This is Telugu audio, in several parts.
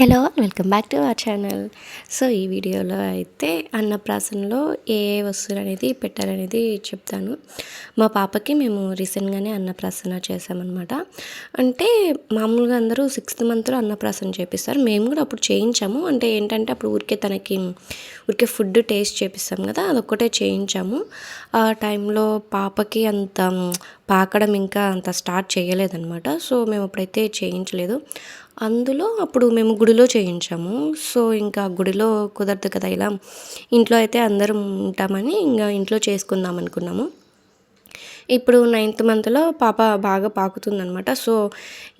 Hello welcome back to our channel. So ఈ వీడియోలో అయితే అన్నప్రాసనలో ఏ ఏ వస్తువులు అనేది పెట్టాలనేది చెప్తాను. మా పాపకి మేము రీసెంట్గానే అన్నప్రాసన చేసామన్నమాట అంటే మామూలుగా అందరూ సిక్స్త్ మంత్లో అన్నప్రాసన చేపిస్తారు. మేము కూడా అప్పుడు చేయించాము. అంటే ఏంటంటే అప్పుడు ఊరికే తనకి ఊరికే ఫుడ్ టేస్ట్ చేపిస్తాం కదా అదొక్కటే చేయించాము. ఆ టైంలో పాపకి అంత పాకడం ఇంకా అంత స్టార్ట్ చేయలేదన్నమాట. సో మేము అప్పుడైతే చేయించలేదు. అందులో అప్పుడు మేము గుడిలో చేయించాము. సో ఇంకా గుడిలో కుదరదు కదా ఇలా. ఇంట్లో అయితే అందరం ఉంటామని ఇంకా ఇంట్లో చేసుకుందాం అనుకున్నాము. ఇప్పుడు నైన్త్ మంత్లో పాప బాగా పాకుతుందనమాట సో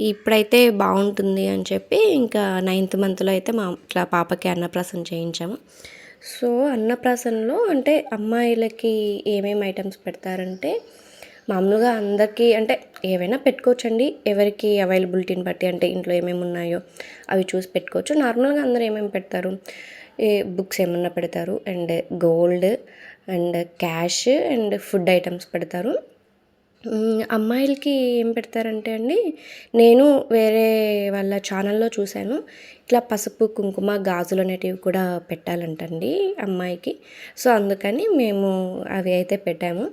ఇప్పుడైతే బాగుంటుంది అని చెప్పి ఇంకా నైన్త్ మంత్లో అయితే మా ఇట్లా పాపకి అన్నప్రాసన చేయించాము. సో అన్నప్రాసనలో అంటే అమ్మాయిలకి ఏమేమి ఐటమ్స్ పెడతారంటే మామూలుగా అందరికీ అంటే ఏవైనా పెట్టుకోవచ్చండి. ఎవరికి అవైలబిలిటీని బట్టి అంటే ఇంట్లో ఏమేమి ఉన్నాయో అవి చూసి పెట్టుకోవచ్చు. నార్మల్గా అందరూ ఏమేమి పెడతారు? ఏ బుక్స్ ఏమన్నా పెడతారు? And gold and cash and food items పెడతారు. అమ్మాయిలకి ఏం పెడతారంటే అండి నేను వేరే వాళ్ళ ఛానల్లో చూశాను. ఇట్లా పసుపు కుంకుమ గాజులు అనేటివి కూడా పెట్టాలంటండి అమ్మాయికి. సో అందుకని మేము అవి అయితే పెట్టాము.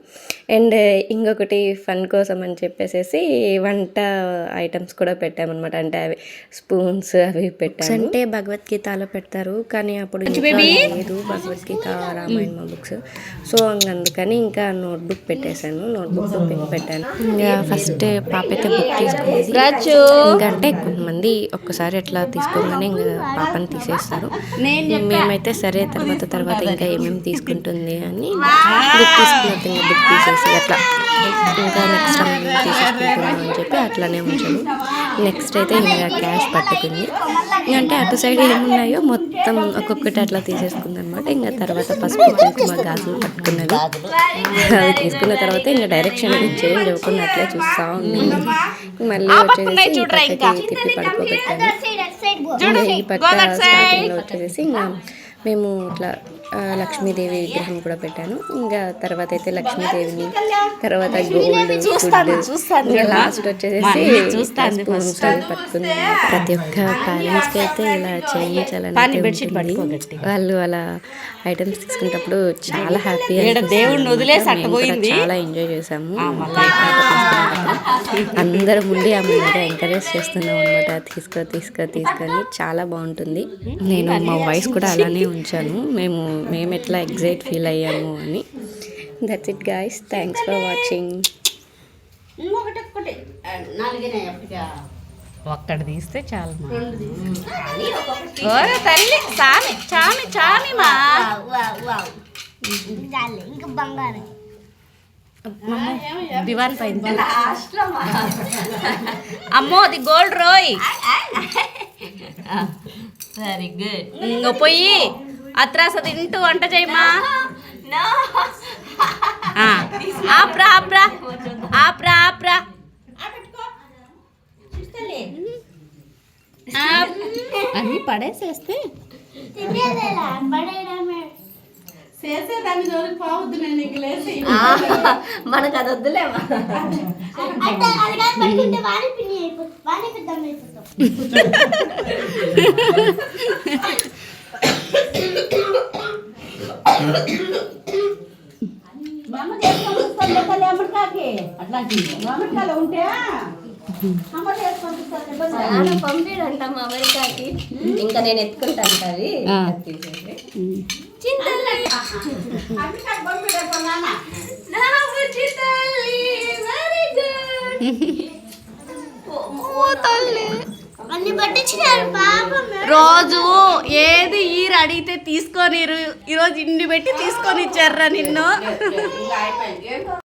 అండ్ ఇంకొకటి ఫన్ కోసం అని చెప్పేసేసి వంట ఐటమ్స్ కూడా పెట్టామన్నమాట. అంటే అవి స్పూన్స్ అవి పెట్టాము. అంటే భగవద్గీతలో పెడతారు కానీ అప్పుడు లేదు. భగవద్గీత రామాయణ బుక్స్. సో అందుకని ఇంకా నోట్బుక్ పెట్టేశాను. నోట్బుక్లో పెన్ పెట్టాను. ఇంకా ఫస్ట్ పాప అయితే బుక్ తీసుకునేది ఇంకా అంటే కొంతమంది ఒక్కసారి అట్లా తీసుకోగానే ఇంకా పాపని తీసేస్తారు. మేమైతే సరే తర్వాత తర్వాత ఇంకా ఏమేమి తీసుకుంటుంది అని బుక్ తీసుకున్న ఇంకా బుక్ తీసేసి అట్లా. ఇంకా నెక్స్ట్ టైం చెప్పి అట్లానే ఉంచాము నెక్స్ట్ అయితే ఇంకా క్యాష్ పట్టుకుంది. ఇంకా అంటే అటు సైడ్ ఏమున్నాయో మొత్తం ఒక్కొక్కటి అట్లా తీసేసుకుంది అనమాట ఇంకా తర్వాత పసుపు కుంకుమ గాజులు పట్టుకున్నది అది తీసుకున్న తర్వాత ఇంకా డైరెక్షన్ చేంజ్ అవ్వకుండా అట్లే చూస్తూ ఉంది. మళ్ళీ వచ్చేసి పక్కకి తిప్పి పడుకోబెట్టాను. ఇంకా ఈ పక్క స్టార్టింగ్లో వచ్చేసి ఇంకా మేము ఇట్లా లక్ష్మీదేవి విగ్రహం కూడా పెట్టాను. ఇంకా తర్వాత అయితే లక్ష్మీదేవిని తర్వాత గోల్డ్ ఫుడ్ ఇంకా లాస్ట్ వచ్చేసి అవి పట్టుకుంది ప్రతి ఒక్క పేరెంట్స్కి అయితే ఇలా చేయించాలని. వాళ్ళు అలా ఐటమ్స్ తీసుకునేటప్పుడు చాలా హ్యాపీ దేవుణ్ణి వదిలేసి అట్టపోయింది. చాలా ఎంజాయ్ చేసాము అందరం ఉండి ఆమె ఎంకరేజ్ చేస్తున్నాం అనమాట తీసుకో తీసుకో తీసుకొని చాలా బాగుంటుంది. నేను మా వాయిస్ కూడా అలానే ఉంచాను. మేము మేము ఎట్లా ఎగ్జైట్ ఫీల్ అయ్యాము అని. That's it guys thanks for watching ఒక్కటి తీస్తే చాలు తల్లి చామి చామి చామి మా. Wow, wow. చాలే, ఇంకా బంగారం. దివాన్ పైన అమ్మో అది గోల్డ్ రోయ్. Very good. ఇంకో పోయి. అత్రాస తింటూ వంట చేయమా ఆ, ఆప్రా ఆప్రా ఆప్రా ఆప్రా. ఆప్. అన్నీ పడేసేస్తే. మనకు అది వద్దులేమా అంటే అది కానీ అమెరికాకి ఇంకా నేను ఎత్తుకుంటాను అవి రోజు అడిగితే తీసుకొని ఈరోజు ఇన్ని పెట్టి తీసుకొని ఇచ్చారా నిన్ను.